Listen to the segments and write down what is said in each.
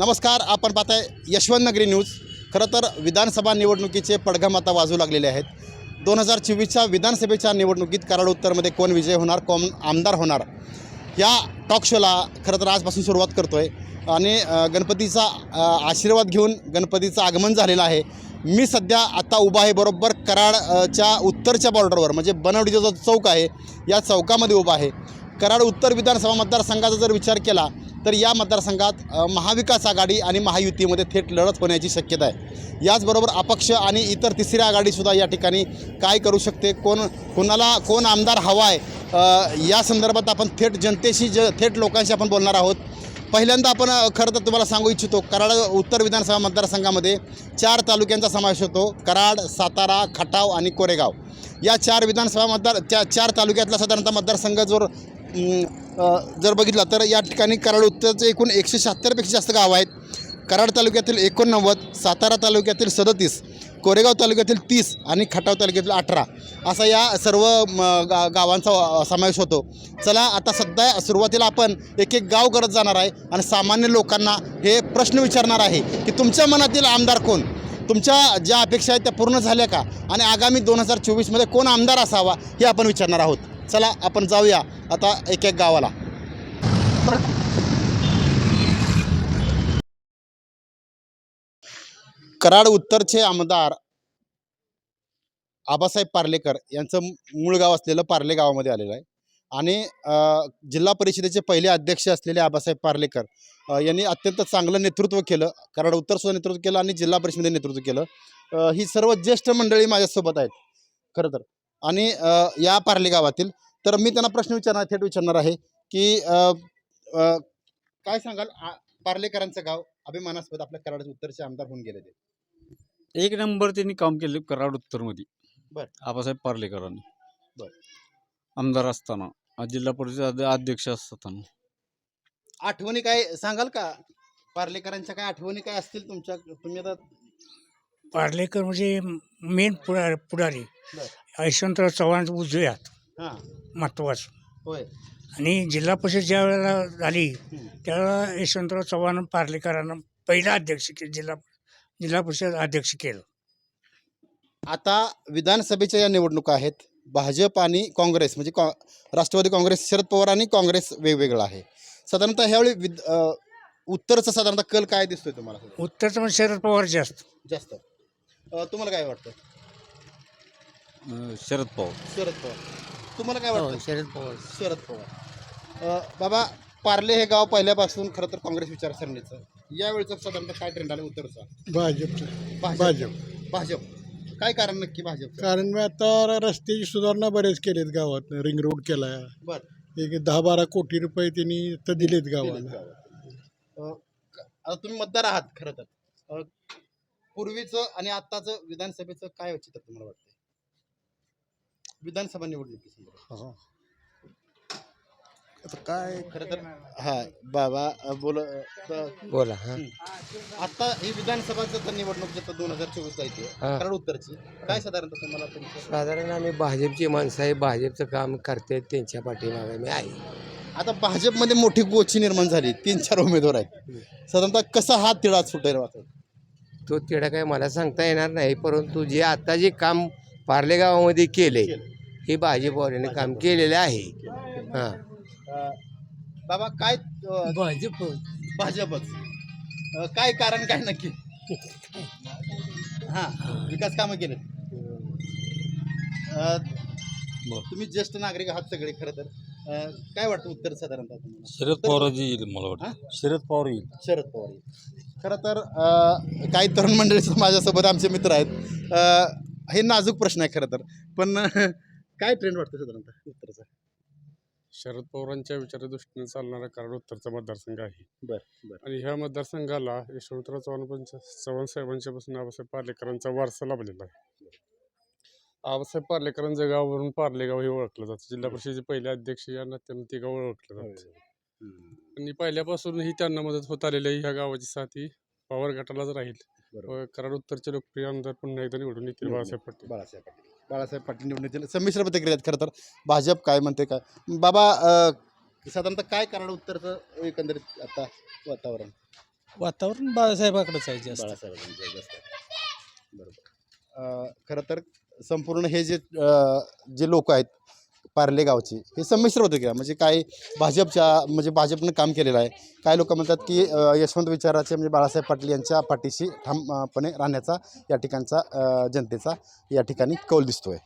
नमस्कार आपण पाहताय यशवंत नगरी न्यूज. खरं तर विधानसभा निवडणुकीचे पडघम आता वाजू लागलेले आहेत. दोन हजार चोवीसच्या विधानसभेच्या निवडणुकीत कराड उत्तरमध्ये कोण विजय होणार कोण आमदार होणार? या टॉक शोला खरं तर आजपासून सुरुवात करतो आहे आणि गणपतीचा आशीर्वाद घेऊन गणपतीचं आगमन झालेलं आहे. मी सध्या आता उभा आहे बरोबर कराडच्या उत्तरच्या बॉर्डरवर म्हणजे बनवडीचा जो चौक आहे या चौकामध्ये उभा आहे. कराड उत्तर विधानसभा मतदारसंघाचा जर विचार केला तर या मतदारसंघात महाविकास आघाडी आणि महायुतीमध्ये थेट लढत होण्याची शक्यता आहे. याचबरोबर अपक्ष आणि इतर तिसरी आघाडीसुद्धा या ठिकाणी काय करू शकते कोण कोणाला कोण आमदार हवा आहे या संदर्भात आपण थेट जनतेशी ज थेट लोकांशी आपण बोलणार आहोत. पहिल्यांदा आपण खरं तर तुम्हाला सांगू इच्छितो कराड उत्तर विधानसभा मतदारसंघामध्ये चार तालुक्यांचा समावेश होतो कराड सातारा खटाव आणि कोरेगाव. या चार विधानसभा मतदार त्या चार तालुक्यातला साधारणतः मतदारसंघ जर जर बघितला तर या ठिकाणी कराड उत्तरचे एकूण एकशे शहात्तरपेक्षा जास्त गावं आहेत. कराड तालुक्यातील एकोणनव्वद सातारा तालुक्यातील सदतीस कोरेगाव तालुक्यातील तीस आणि खटाव तालुक्यातील अठरा असा या सर्व म, गा गावांचा समावेश होतो. चला आता सध्या सुरुवातीला आपण एक एक गाव करत जाणार आहे आणि सामान्य लोकांना हे प्रश्न विचारणार आहे की तुमच्या मनातील आमदार कोण? तुमच्या ज्या अपेक्षा आहेत त्या पूर्ण झाल्या का? आणि आगामी दोन हजार चोवीसमध्ये कोण आमदार असावा हे आपण विचारणार आहोत. चला आपण जाऊया. आता एक एक गावाला. कराड उत्तरचे आमदार आबासाहेब पार्लेकर यांचं मूळ गाव असलेलं पार्ले गावामध्ये आलेलं आहे. आणि जिल्हा परिषदेचे पहिले अध्यक्ष असलेले आबासाहेब पार्लेकर यांनी अत्यंत चांगलं नेतृत्व केलं कराड उत्तरसुद्धा नेतृत्व केलं आणि जिल्हा परिषदेने नेतृत्व केलं. ही सर्व ज्येष्ठ मंडळी माझ्यासोबत आहेत. खरं तर. आणि या पार्ले गावातील तर मी त्यांना प्रश्न विचारणार थेट विचारणार आहे की काय सांगाल? आ- पार्लेकरांचं गाव अभिमानास्पद आपल्या कराड उत्तरचे आमदार होऊन गेले ते. एक नंबर त्यांनी काम केले कराड उत्तरमध्ये. बर. आबासाहेब पार्लेकरांनी. बर. आमदार असताना अ, जिल्हा परिषद अध- अध्यक्ष असताना. आठवणी काय सांगाल का? पार्लेकरांच्या काय आठवणी काय असतील तुमच्या? तुम्ही आता पार्लेकर म्हणजे मेन पुढारी. पुढारी यशवंतराव चव्हाण उजवे हात हां. महत्वाचं होय. आणि जिल्हा परिषद ज्या वेळेला झाली. त्यावेळेला यशवंतराव चव्हाण पार्लेकरांना पहिला अध्यक्ष के जिल्हा जिल्हा परिषद अध्यक्ष केलं. आता विधानसभेच्या या निवडणुका आहेत. भाजप आणि काँग्रेस म्हणजे कॉ राष्ट्रवादी काँग्रेस शरद पवार आणि काँग्रेस वेगवेगळं आहे. साधारणतः ह्यावेळी विद अ, उत्तरचा साधारणतः कल काय दिसतोय तुम्हाला? उत्तरचं म्हणजे शरद पवार जास्त. जास्त. अ, तुम्हाला काय वाटतं? अ, शरद पवार. शरद पवार. तुम्हाला काय वाटतं? शरद पवार. शरद पवार. अ, बाबा पार्ले हे गाव पहिल्यापासून खरं तर काँग्रेस विचारसरणीचं. यावेळीचं साधारणतः काय ट्रेंड आला उत्तरचा? भाजपचं. भाजप. भाजप. भाजप. काय कारण नक्की भाजप कारण मी आता रस्त्याची सुधारणा बरेच केलेत गावात. रिंग रोड केलाय. बर. एक दहा बारा कोटी रुपये त्यांनी तर दिलेत गावाला. अ, क- आता तुम्ही मतदार आहात खरं तर. अ, पूर्वीचं आणि आत्ताचं विधानसभेचं काय चित्र तुम्हाला वाटतं विधानसभा निवडणुकी आता काय खरं तर हा बाबा अ, बोल अ, त- बोला हा. आता ही विधानसभाचं तर निवडणूक जे दोन हजार चोवीस येते हा. कराड उत्तरची. काय साधारणतः तुम्हाला तुमचं? साधारण आम्ही भाजपची माणसं आहे भाजपचं काम करते त्यांच्या पाठीमागे मी आहे. आता भाजपमध्ये मोठी गोची निर्माण झाली तीन चार उमेदवार आहेत. साधारणतः कसा हा तिढा सुटेल वाटत? तो तिडा काय मला सांगता येणार नाही परंतु जे आता जे काम पार्ले गावामध्ये केले हे भाजपवाल्याने काम केलेलं आहे. हां. बाबा काय अ, भाजप भाजपच. अ, काय कारण काय नक्की? हा विकास कामं केले तुम्ही ज्येष्ठ नागरिक आहात सगळे खरं तर. अ, काय वाटतं उत्तर साधारणतः तुम्हाला? शरद पवारजी येईल मला वाटतं. शरद पवार येईल. शरद पवार खरं तर अ, काही तरुण मंडळी सुद्धा माझ्यासोबत आमचे मित्र आहेत. अ, हे नाजूक प्रश्न आहे खरं तर. पण काय ट्रेंड वाटतं साधारणतः उत्तरचा? शरद पवारांच्या विचारदृष्टीने चालणारा कराड उत्तरचा मतदारसंघ आहे. बरं बरं. आणि ह्या मतदारसंघाला यशवंतराव चव्हाण पंच चव्हाण साहेबांच्या पासून आबासाहेब पार्लेकरांचा वारसा लाभलेला आहे. आबासाहेब पार्लेकरांच्या गावावरून पार्लेगाव हे ओळखलं जातं. जिल्हा परिषदेचे पहिले अध्यक्ष या नात्यानं ते गाव ओळखलं जातं. आणि पहिल्यापासून ही त्यांना मदत होत आलेली आहे. ह्या गावाची साथ ही पवार गटालाच राहील. कराड उत्तरचे लोकप्रिय आमदार पुन्हा एकदा निवडून येतील बाळासाहेब पाटील. बाळासाहेब पाटील. बाळासाहेब पाटील निवडून येतील संमिश्र प्रतिक्रिया आहेत खरं तर भाजप काय म्हणते काय? बाबा अ, साधारणतः काय कराड उत्तरचं एकंदरीत आता वातावरण? वातावरण बाळासाहेबाकडेच आहे जास्त. बाळासाहेबांचं जास्त आहे. बरोबर. अं, खरं तर संपूर्ण हे जे अं, जे लोक आहेत पार्ले गावचे. हे संमिश्र होते का म्हणजे काही भाजपच्या म्हणजे भाजपनं काम केलेलं आहे. काही लोक म्हणतात की यशवंत विचाराचे म्हणजे बाळासाहेब पाटील यांच्या पाठीशी ठामपणे राहण्याचा या ठिकाणचा जनतेचा या ठिकाणी कौल दिसतोय.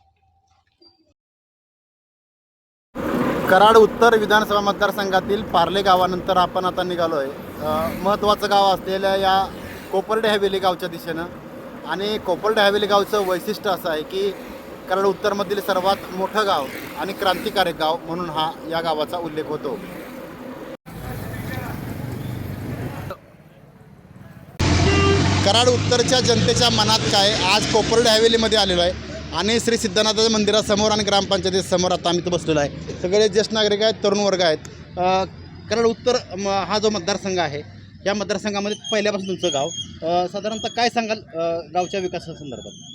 कराड उत्तर विधानसभा मतदारसंघातील पार्ले गावानंतर आपण आता निघालो आहे महत्त्वाचं गाव असलेल्या या कोपर्डे हवेली गावच्या दिशेनं आणि कोपर्डे हवेली गावचं वैशिष्ट्य असं आहे की कराड उत्तरमधील सर्वात मोठं गाव आणि क्रांतिकारक गाव म्हणून हा या गावाचा उल्लेख होतो. कराड उत्तरच्या जनतेच्या मनात काय? आज कोपर्डे हवेलीमध्ये आलेलो आहे आणि श्री सिद्धनाथाच्या मंदिरासमोर आणि ग्रामपंचायतीसमोर आता आम्ही इथं बसलेलो आहे. सगळे ज्येष्ठ नागरिक आहेत तरुण वर्ग आहेत. कराड उत्तर म, हा जो मतदारसंघ आहे या मतदारसंघामध्ये पहिल्यापासून तुमचं गाव. साधारणतः काय सांगाल गावच्या विकासासंदर्भात?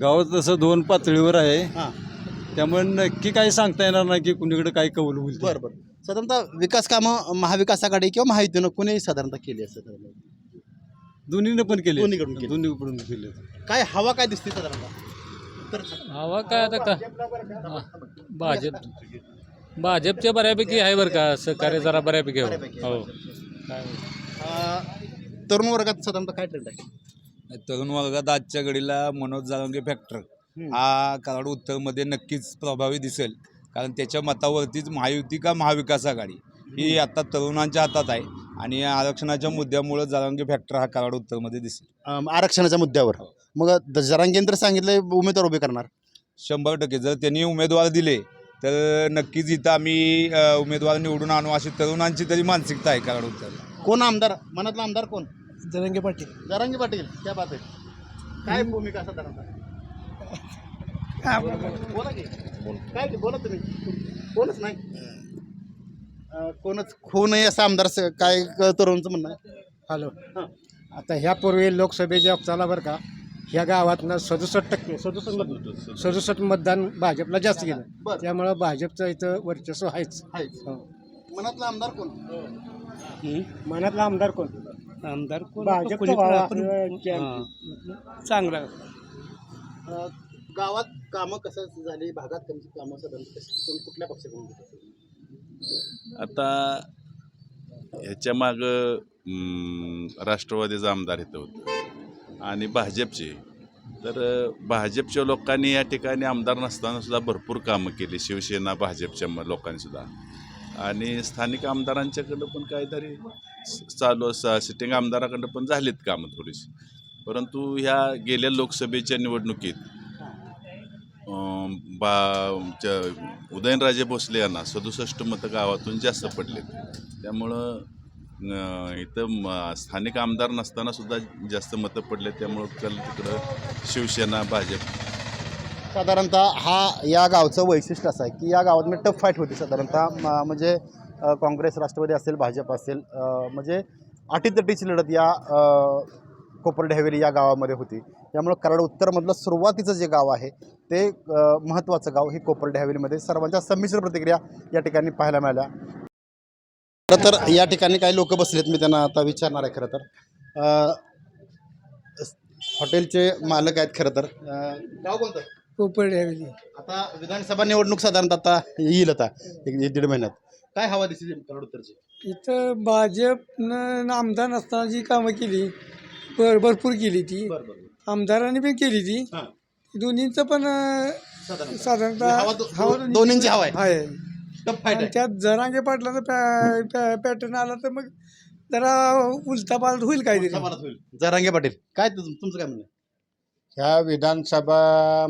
गाव तसं दोन पातळीवर आहे. हां. त्यामुळे नक्की काही सांगता येणार नाही की कुणीकडे काय कौल होईल ते. बरं बरं. साधारणतः विकास कामं महाविकास आघाडी किंवा महायुतीनं कोणी साधारणतः केली असं साधारणतः? दोन्हीने पण केले दोन्हीकडून केले. दोन्हीकडून केले काय हवा काय दिसते साधारणतः? तर हवा काय आता का हा, भाजप भाजपच्या बऱ्यापैकी आहे बरं का सहकार्य जरा बऱ्यापैकी हो. बऱ्यापैकी. हो काय अ, तरुण वर्गात साधारणतः काय ट्रेंड आहे? तरुण वर्गात आजच्या घडीला मनोज जारंगे फॅक्टर हा कराड उत्तरमध्ये नक्कीच प्रभावी दिसेल. कारण त्याच्या मतावरतीच महायुती का महाविकास आघाडी? ही आता तरुणांच्या हातात आहे. आणि आरक्षणाच्या मुद्द्यामुळे जारंगे फॅक्टर हा कराड उत्तरमध्ये दिसेल. आरक्षणाच्या मुद्द्यावर. मग द- जरांगेन तर सांगितलं उमेदवार उभे करणार. शंभर टक्के. जर त्यांनी उमेदवार दिले तर नक्कीच इथं आम्ही उमेदवार निवडून आणू. अशी तरुणांची तरी मानसिकता आहे कराड उत्तरला. कोण आमदार? मनातला आमदार कोण? जरंगे पाटील. जरांगे पाटील त्या बात आहे काय भूमिका साधारणतः बोला. की. काय ते बोला तुम्ही. कोणच नाही. अं, कोणच खो नाही असा आमदार स- काय क- तरुणचं म्हणणं आहे? हॅलो. हां. आता ह्यापूर्वी लोकसभेच्या वक्ताला बरं का ह्या गावातनं सदुसष्ट टक्के सदुसष्ट सदुसष्ट मतदान भाजपला जास्त गेलं बरं. त्यामुळं भाजपचं इथं वर्चस्व आहेच. आहेच. हो. मनातला आमदार कोण? मनातला आमदार कोण? आमदार कोण भाजपचा कोणी पण व्हावा आपण- हां. चांगला. अं, गावात कामं कसं झाली? भागात त्यांची कामं साधारण कशी कोण कुठल्या पक्षाकडून? आता ह्याच्या मागं अं, राष्ट्रवादीचा आमदार इथं होतं. आणि भाजपचे. तर अं, भाजपच्या लोकांनी या ठिकाणी आमदार नसताना सुद्धा भरपूर कामं केली. शिवसेना भाजपच्या म- लोकांनी सुद्धा. आणि स्थानिक आमदारांच्याकडं पण काहीतरी चालू स- सिटिंग आमदाराकडं पण झालीत कामं थोडीशी. परंतु ह्या गेल्या लोकसभेच्या निवडणुकीत बा उदयनराजे भोसले यांना सदुसष्ट मतं गावातून जास्त पडले त्यामुळं इथं स्थानिक आमदार नसताना सुद्धा जास्त मतं पडले त्यामुळं कल तिकडं शिवसेना भाजप. साधारणतः हा या गावचं वैशिष्ट्य असं आहे की या गावात म्हणजे टफ फाईट होती साधारणतः. म्हणजे काँग्रेस राष्ट्रवादी असेल भाजप असेल म्हणजे अटीतटीची लढत या कोपर्डे हवेली या गावामध्ये होती. त्यामुळं कराड उत्तरमधलं सुरुवातीचं जे गाव आहे ते महत्त्वाचं गाव हे कोपर्डे हवेलीमध्ये सर्वांच्या संमिश्र प्रतिक्रिया या ठिकाणी पाहायला मिळाल्या. खरं तर या ठिकाणी काही लोक बसलेत मी त्यांना आता विचारणार आहे खरं तर. हॉटेलचे मालक आहेत खरं तर. गाव कोणतं? कोपरडी हवेली. आता विधानसभा निवडणूक साधारणतः आता येईल आता एक दीड महिन्यात. काय हवा दिसते उत्तरची इथं भाजपनं आमदार नसताना जी कामं केली भर भरपूर केली ती. बरं बरं आमदारांनी पण केली ती. हां. दोन्हींचं पण अं, साधारणतः. साधारणतः हवा दो- हवा दो- दोन्हींची हवा आहे. आहे. टफ फाईट आणि आहे त्यात जरांगे पाटलाचा पॅ पॅ पॅटर्न आला तर मग जरा उलटा पालट होईल काहीतरी. समाधान होईल. जरांगे पाटील काय तुझं तुमचं काय म्हणणं आहे? ह्या विधानसभा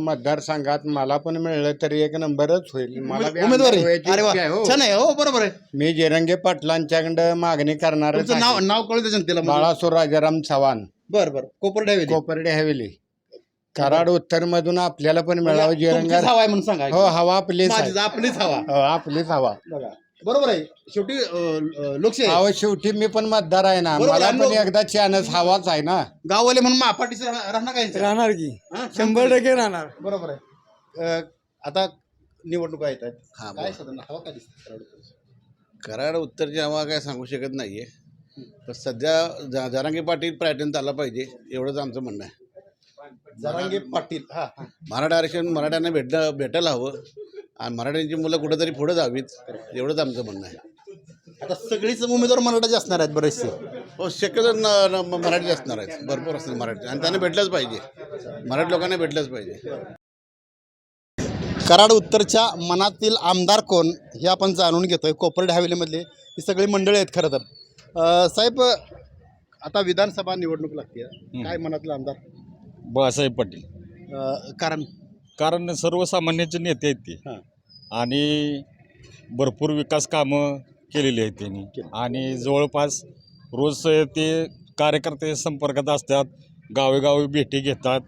मतदारसंघात मला पण मिळलं तरी एक नंबरच होईल. मला बी उमेदवारी? आमदार व्हायची अरे वा इच्छा आहे, हो. छान आहे हो बरोबर आहे. मी जिरंगे पाटलांच्याकडं मागणी करणार तुमचं नाव नाव कळू दे जनतेला म्हणजे. बाळासो राजाराम चव्हाण. बरं बरं. कोपर्डे हवेली. कोपर्डे हवेली. कराड उत्तर मधून आपल्याला पण मिळावं म्हणजे तुमचीच जिरंगा हवा आहे म्हणून सांगा हो हवा आपलीच आहे. माझीच आपलीच हवा. हो आपलीच हवा. बघा. बरोबर आहे. शेवटी अं, लोकशाही आहे. अहो शेवटी मी पण मतदार आहे ना. बरोबर, मला आणि पण लोक- एकदा चानस हवाच आहे ना. गाववाले म्हणून महापाटीचं राह- राहणार काय यांचं? राहणार की. हां? शंभर टक्के. राहणार. बरोबर आहे. अं, आता निवडणुका येत आहेत. हा काय साधारण हवा काय दिसते? कराड उत्तरची? हवा काय सांगू शकत नाहीये. तर सध्या ज जरांगे पाटील पर्यटन झाला पाहिजे एवढंच आमचं म्हणणं आहे. जरांगे पाटील हा हा. मराठा आरक्षण मराठ्यांना भेटलं भेटायला हवं. आणि मराठ्यांची मुलं कुठेतरी पुढे जावीत एवढंच आमचं म्हणणं आहे. आता सगळीच उमेदवार मराठाचे असणार आहेत बरेचसे. हो शक्यतो न न- म- मराठी असणार आहेत. भरपूर असणार मराठी आणि त्यांना भेटलंच पाहिजे. मराठी लोकांना भेटलंच पाहिजे. कराड उत्तरच्या मनातील आमदार कोण हे आपण जाणून घेतोय. कोपर्ड हवेलीमधले ही सगळी मंडळी आहेत खरं तर. साहेब आता विधानसभा निवडणूक लागते. काय मनातलं आमदार? बाळासाहेब पाटील. कारण? कारण सर्वसामान्यांचे नेते आहेत ते. हां. आणि भरपूर विकास कामं केलेली आहेत त्यांनी. आणि जवळपास रोज ते कार्यकर्ते संपर्कात असतात गावेगावी भेटी घेतात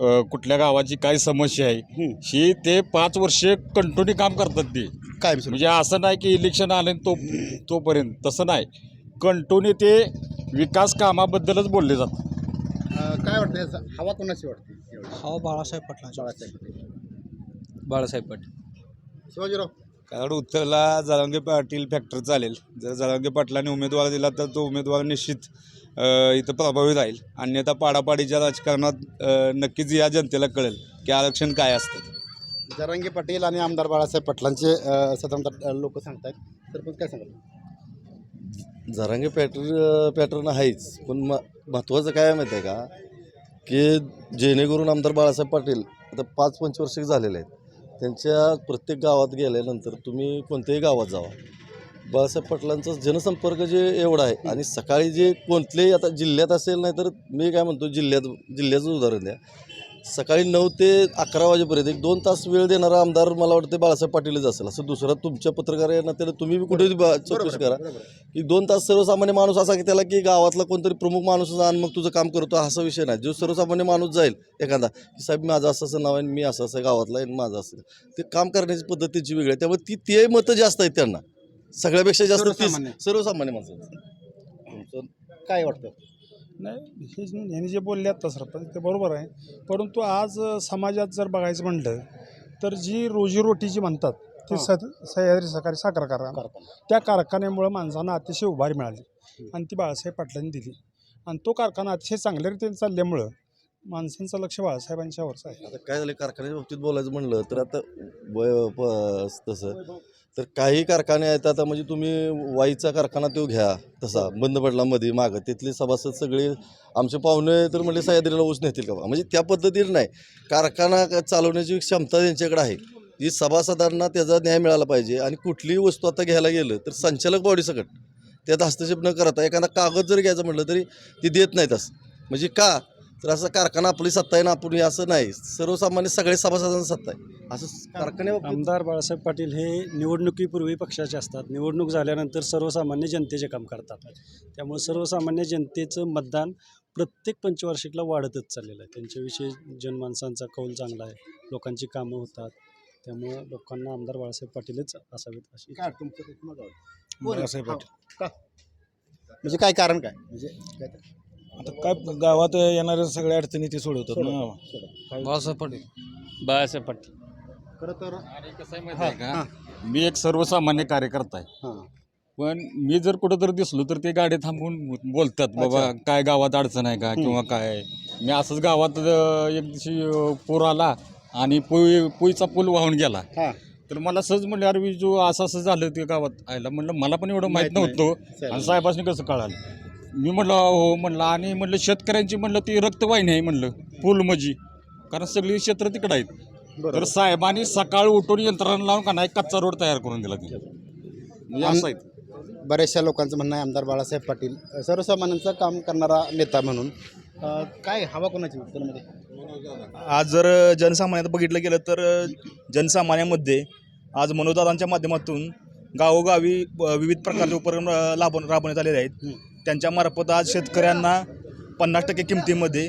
अ, कुठल्या गावाची काय समस्या आहे हं. ही ते पाच वर्षे कंटिन्यू काम करतात ते. काय म्हणजे असं नाही की इलेक्शन आलं आणि तो तोपर्यंत. तसं नाही. कंटिन्यू ते विकास कामाबद्दलच बोलले जातात. काय वाटतं याचं? हवा कोणाची वाटते? हा बाळासाहेब पाटला बाळासाहेब पाटील. बाळासाहेब पाटील. शिवाजीराव. कारण उत्तरला जरांगे पाटील फॅक्टर चालेल. जर जरांगे पाटलांनी उमेदवार दिला तर तो उमेदवार निश्चित अ, इथं प्रभावी राहील. अन्यथा पाडापाडीच्या राजकारणात अ, नक्कीच या जनतेला कळेल की आरक्षण काय असतं. जरांगे पाटील आणि आमदार बाळासाहेब पाटलांचे अं, साधारणतः लोक सांगतायत. सरपंच काय सांगाल जरांगे पॅटर पॅटर्न आहेच. पण म महत्त्वाचं काय आहे माहिती आहे का? की जेणेकरून आमदार बाळासाहेब पाटील आता पाच पंचवर्षिक झालेले आहेत. त्यांच्या प्रत्येक गावात गेल्यानंतर तुम्ही कोणत्याही गावात जावा. बाळासाहेब पाटलांचा जनसंपर्क जे एवढा आहे आणि सकाळी जे कोणतेही आता जिल्ह्यात असेल नाही तर मी काय म्हणतो जिल्ह्यात जिल्ह्याचं उदाहरण द्या. सकाळी नऊ ते अकरा वाजेपर्यंत एक दोन तास वेळ देणारा आमदार मला वाटतं बाळासाहेब पाटीलच असेल. असं दुसरा तुमच्या पत्रकार आहे ना त्याला तुम्ही बी कुठेही बा- चौकशी करा. की दोन तास सर्वसामान्य माणूस असा की त्याला की गावातला कोणतरी प्रमुख माणूस आण मग तुझं काम करतो असा विषय नाही. जो सर्वसामान्य माणूस जाईल एखादा की साहेब माझं असं असं नाव आहे आणि मी असं असं गावातला आहे आणि माझं असं ते काम करण्याची पद्धत त्याची वेगळी आहे. त्यामुळे ती ते मतं जास्त आहेत त्यांना. सगळ्यापेक्षा जास्त. सर्वसामान्य. माणसं काय वाटतं? नाही हे जे- यांनी जे बोलले आता सरपंच ते बरोबर आहे. परंतु आज अ, समाजात जर बघायचं म्हणलं तर जी रोजीरोटी जी म्हणतात ती स सह्याद्री सहकारी साखर कारखाना. त्या कारखान्यामुळं माणसांना अतिशय उभारी मिळाली आणि ती बाळासाहेब पाटलांनी दिली. आणि तो कारखाना अतिशय चांगल्या रीतीने चालल्यामुळं माणसांचं लक्ष बाळासाहेबांच्यावरच आहे. आता काय झालं कारखान्याच्या बाबतीत बोलायचं म्हणलं तर आता प- तसं तर काही कारखाने आहेत आता म्हणजे तुम्ही वाईचा कारखाना तो घ्या तसा बंद पडला मध्ये मागं. तिथले सभासद सगळे आमचे पाहुणे तर म्हणजे सह्याद्रीला ऊस नेतील का म्हणजे त्या पद्धतीने नाही. कारखाना चालवण्याची क्षमता त्यांच्याकडे आहे. जी सभासदांना त्याचा न्याय मिळाला पाहिजे आणि कुठलीही वस्तू आता घ्यायला गेलं तर संचालक बॉडीसकट त्यात हस्तक्षेप न करता एखादा कागद जर घ्यायचं म्हटलं तरी ती देत नाहीत असं. म्हणजे का? तर असं कारखाना आपली सत्ता आहे ना आपण हे असं नाही. सर्वसामान्य सगळे सभासदांची सत्ता आहे. असं कारखान्या आमदार बाळासाहेब पाटील हे निवडणुकीपूर्वी पक्षाचे असतात. निवडणूक झाल्यानंतर सर्वसामान्य जनतेचे काम करतात. त्यामुळे सर्वसामान्य जनतेचं मतदान प्रत्येक पंचवार्षिकला वाढतच चाललेलं आहे. त्यांच्याविषयी जनमानसांचा कौल चांगला आहे. लोकांची कामं होतात. त्यामुळं लोकांना आमदार बाळासाहेब पाटीलच असावेत अशी काय तुमचं? बाळासाहेब का? म्हणजे काय कारण काय? म्हणजे काय? आता काय गावात येणाऱ्या सगळ्या अडचणी ते सोडवतात ना. बाळासाहेब पाटील. बाळासाहेब पाटील. खरं तर कसं आहे माहिती आहे का? मी एक सर्वसामान्य कार्यकर्ता आहे. हां. पण मी जर कुठं तर दिसलो तर ते गाडी थांबवून बोलतात बाबा काय गावात अडचण आहे का किंवा काय आहे. मी असंच गावात अं, एक दिवशी अं, पूर आला आणि पुई पुईचा पूल वाहून गेला. हां. तर मला सहज म्हणलं अरे जो असं असं झालं ते गावात आयला. म्हणलं मला पण एवढं माहीत माहीत नव्हतं. आणि साहेबांनी कसं कळालं? मी म्हटलं हो म्हणलं आणि म्हणलं शेतकऱ्यांची म्हणलं ती रक्तवाहिनी आहे म्हणलं पूल मजी. कारण सगळी क्षेत्र तिकडं आहेत. तर साहेबांनी सकाळी उठून यंत्रणा लावून का नाही कच्चा रोड तयार करून दिला तिथे. म्हणजे असं आहे बऱ्याचशा लोकांचं म्हणणं आहे आमदार बाळासाहेब पाटील अ, सर्वसामान्यांचं काम करणारा नेता म्हणून. अ, काय हवा कोणाची उत्तरमध्ये? आज जर जनसामान्यात बघितलं गेलं तर जनसामान्यामध्ये आज मनोदारांच्या माध्यमातून गावोगावी ब- विविध प्रकारचे उपक्रम अ, लाभून राबवण्यात आलेले आहेत. त्यांच्यामार्फत आज शेतकऱ्यांना पन्नास टक्के किमतीमध्ये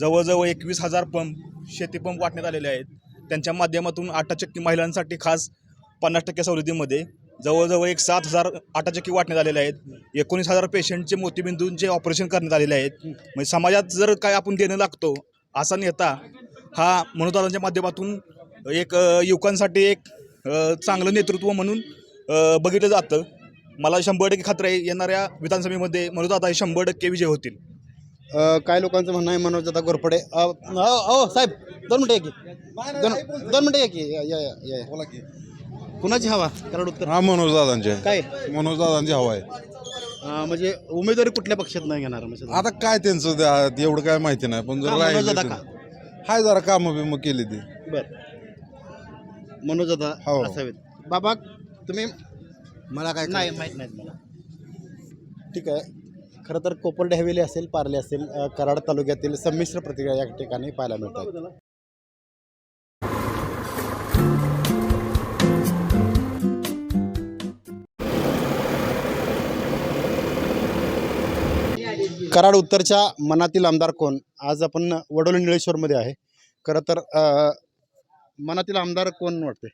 जवळजवळ एकवीस हजार पंप शेतीपंप वाटण्यात आलेले आहेत. त्यांच्या माध्यमातून आटाचक्की महिलांसाठी खास पन्नास टक्के सवलतीमध्ये जवळजवळ एक सात हजार आटाचक्की वाटण्यात आलेले आहेत. एकोणीस हजार पेशंटचे मोतीबिंदूंचे ऑपरेशन करण्यात आलेले आहेत. म्हणजे समाजात जर काय आपण देणं लागतो असा नेता हा मनोदारांच्या माध्यमातून एक युवकांसाठी एक चांगलं नेतृत्व म्हणून बघितलं जातं. मला शंभर टक्के खात्री आहे येणाऱ्या विधानसभेमध्ये मनोजदादा हे शंभर टक्के विजय होतील. अ, काय लोकांचं म्हणणं आहे मनोज घोरपडे? अ, अ, अ, साहेब दोन मिनटं या की दोन दोन मिनटं या की या या या, या. बोला की. कुणाची हवा? कराड उत्तर. हा मनोज दादांचे. काय? मनोज दादांची हवा आहे. अ, म्हणजे उमेदवारी कुठल्या पक्षात नाही घेणार म्हणजे आता काय त्यांचं त्या- एवढं काय माहिती नाही पण का जर राहिलं तर- हाय जरा कामं बिमं केली ती. बर. मनोज दादा हो. असावेत. बाबा तुम्ही मला काय नाही माहीत नाहीत मला. ठीक आहे. खरं तर कोपर्डे हवेली असेल पार्ले असेल अ, कराड तालुक्यातील संमिश्र प्रतिक्रिया या ठिकाणी पाहायला मिळतात. कराड उत्तरच्या मनातील आमदार कोण? आज आपण वडोली निळेश्वरमध्ये आहे. खरं तर अ, मनातील आमदार कोण वाटते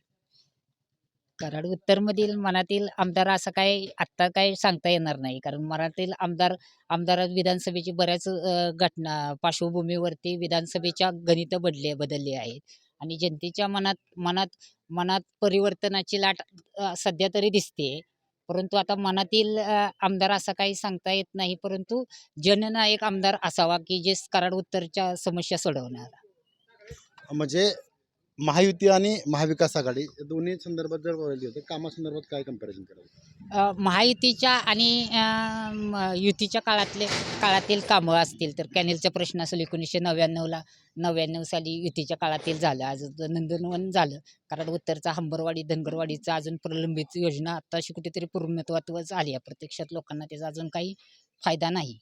कराड. उत्तरमधील मनातील आमदार असं काय आत्ता काय सांगता येणार नाही. कारण मराठील आमदार आमदार विधानसभेची बऱ्याच अ, घटना पार्श्वभूमीवरती विधानसभेच्या गणित बदले बदलली आहेत. आणि जनतेच्या मनात मनात मनात परिवर्तनाची लाट अ, सध्या तरी दिसते. परंतु आता मनातील अ, आमदार असं काही सांगता येत नाही. परंतु जननायक आमदार असावा की जे कराड उत्तरच्या समस्या सोडवणार. म्हणजे महायुती आणि महाविकास आघाडी या दोन्ही संदर्भात जर बोलायची होतं कामासंदर्भात काय कंपॅरिझन करायचं? महायुतीच्या आणि म, युतीच्या काळातले काळातील कामं असतील तर कॅनेलचा प्रश्न असेल एकोणीसशे नव्याण्णवला नव्याण्णव साली युतीच्या काळातील झालं आज नंदनवन झालं. कारण उत्तरचा हंबरवाडी धनगरवाडीचा अजून प्रलंबित योजना आत्ताशी कुठेतरी पूर्णत्वात्व झाली आहे. प्रत्यक्षात लोकांना त्याचा अजून काही फायदा नाही.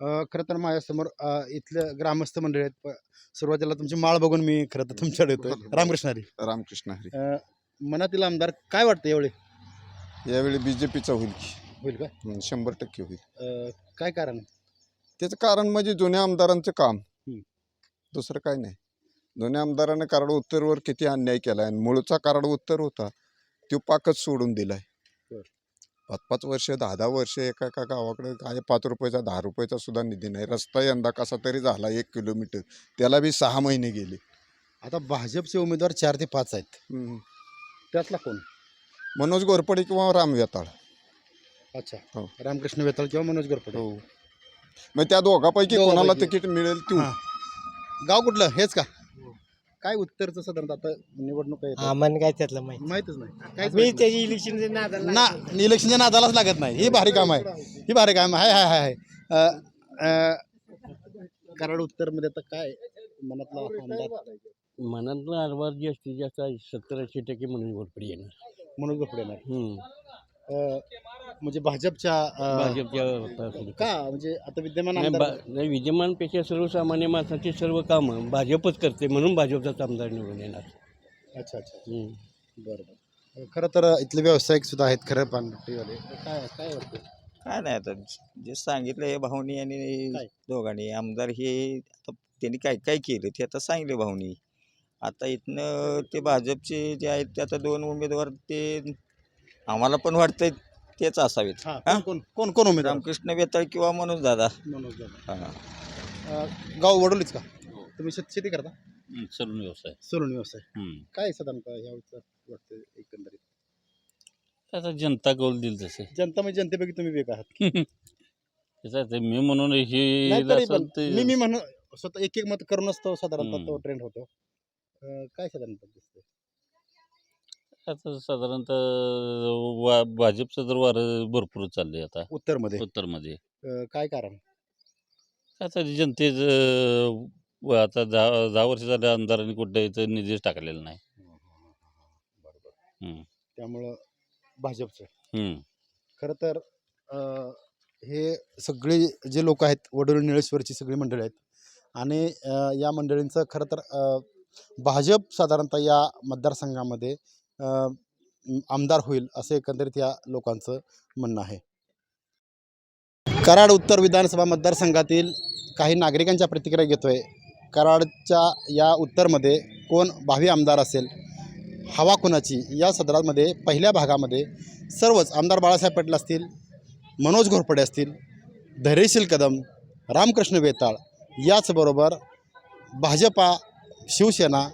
खरं तर माझ्यासमोर अ, इथलं ग्रामस्थ मंडळी आहेत. प- सुरुवातीला तुमची माळ बघून मी खरं तर तुमच्याकडे येतोय. रामकृष्ण हरी. रामकृष्ण हरी. अ, मनातील आमदार काय वाटतं एवढे यावेळी बी जे पीचा होईल होईल का? की शंभर टक्के होईल. अ, काय कारण? त्याचं कारण म्हणजे जुन्या आमदारांचं काम. दुसरं काय नाही. जुन्या आमदारानं कराड उत्तरवर किती अन्याय केला आणि मूळचा कराड उत्तर होता तो पाकच सोडून दिलाय. पाच पाच वर्ष दहा दहा वर्ष एका एका गावाकडे काय पाच रुपयाचा दहा रुपयाचा सुद्धा निधी नाही. रस्ता यंदा कसा तरी झाला एक किलोमीटर. त्याला बी सहा महिने गेले. आता भाजपचे उमेदवार चार ते पाच आहेत. त्यातला कोण? मनोज गोरपडे किंवा राम व्यताळ अच्छा. हो. रामकृष्ण वेताळ किंवा मनोज गोरपडे हो. मग त्या दोघापैकी कोणाला दोघापैकी. तिकीट मिळेल तू. गाव कुठलं? हेच का? काय उत्तरचं साधारणतः आता निवडणूक आहे? आम्हाला काय त्यातलं माहिती? माहितच नाही. मी. त्याची इलेक्शन ना इलेक्शनच्या नादालाच लागत नाही. ही भारी काम आहे. ही भारी काम आहे. हाय हाय हाय अ, अ, कराड उत्तरमध्ये आता काय मनातला आमदार मनातला आरवार जास्तीत जास्त सत्तर ऐंशी टक्के म्हणून घोरपडी येणार. मनोज गोपडे येणार. म्हणजे भाजपच्या भाजपच्या का? म्हणजे आता विद्यमान नाही आमदार बा- नाही, विद्यमानपेक्षा सर्वसामान्य माणसाची सर्व कामं भाजपच करते म्हणून भाजपचाच आमदार निवडून येणार. अच्छा अच्छा हम्म. बरं बरं. खरं तर इथले व्यावसायिक सुद्धा आहेत खरं पानपट्टीवाले काय काय वाटतं काय नाही आता जे सांगितलं हे भाऊनी आणि? दोघांनी आमदार हे आता त्यांनी काय काय केलं ते आता सांगितले भाऊनी. आता इथनं ते भाजपचे जे आहेत ते आता दोन उमेदवार ते आम्हाला पण वाटतंय तेच असावेत. हा हा? कोण कोण कोण कोण उमेदवार? रामकृष्ण बेताळ किंवा मनोज दादा. मनोज दादा. हा. अ, गाव वडोलीच का? तुम्ही शेत शेती करता? सलून व्यवसाय. सलून व्यवसाय. हम्म. काय साधारणतः ह्या वाटतं एकंदरीत? आता जनता कौल दिल तसे. जनता म्हणजे जनतेपैकी तुम्ही वेग आहात. त्याचा ते मी म्हणून हे नाही तरी असं पण ते- मी मी म्हणून स्वतः एक एक मत करून असतो साधारणतः तो हम्म. ट्रेंड होतो. अ, काय साधारणतः दिसतंय? आता साधारणतः वा भाजपचं तर वार भरपूर चाललंय आता. उत्तरमध्ये. उत्तरमध्ये. अ, काय कारण? आता जनतेचं व आता दहा दहा वर्ष झाले आमदारांनी कुठे इथं निधीच टाकलेला नाही. हम्म. त्यामुळं भाजपचं. हम्म. खरं तर अ, हे सगळे जे लोक आहेत वडोली निळेश्वरची सगळी मंडळी आहेत आणि अ, या मंडळींचं खरं तर अ, भाजप साधारणतः या मतदारसंघामध्ये आमदार होईल असं एकंदरीत या लोकांचं म्हणणं आहे. कराड उत्तर विधानसभा मतदारसंघातील काही नागरिकांच्या प्रतिक्रिया घेतोय. कराडच्या या उत्तरमध्ये कोण भावी आमदार असेल? हवा कोणाची? या सदरामध्ये पहिल्या भागामध्ये सर्वच आमदार बाळासाहेब पाटील असतील मनोज घोरपडे असतील धैर्यशील कदम रामकृष्ण बेताळ याचबरोबर भाजपा शिवसेना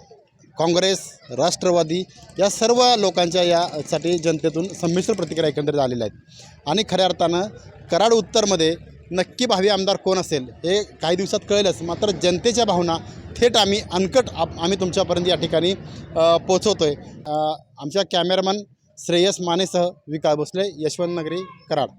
काँग्रेस राष्ट्रवादी या सर्व लोकांच्या यासाठी जनतेतून संमिश्र प्रतिक्रिया एकंदरीत आलेल्या आहेत. आणि खऱ्या अर्थानं कराड उत्तरमध्ये नक्की भावी आमदार कोण असेल हे काही दिवसात कळेलच. मात्र जनतेच्या भावना थेट आम्ही अनकट आप आम्ही तुमच्यापर्यंत या ठिकाणी पोचवतो आहे आमच्या कॅमेरामन श्रेयस मानेसह विकास भोसले यशवंत नगरी कराड.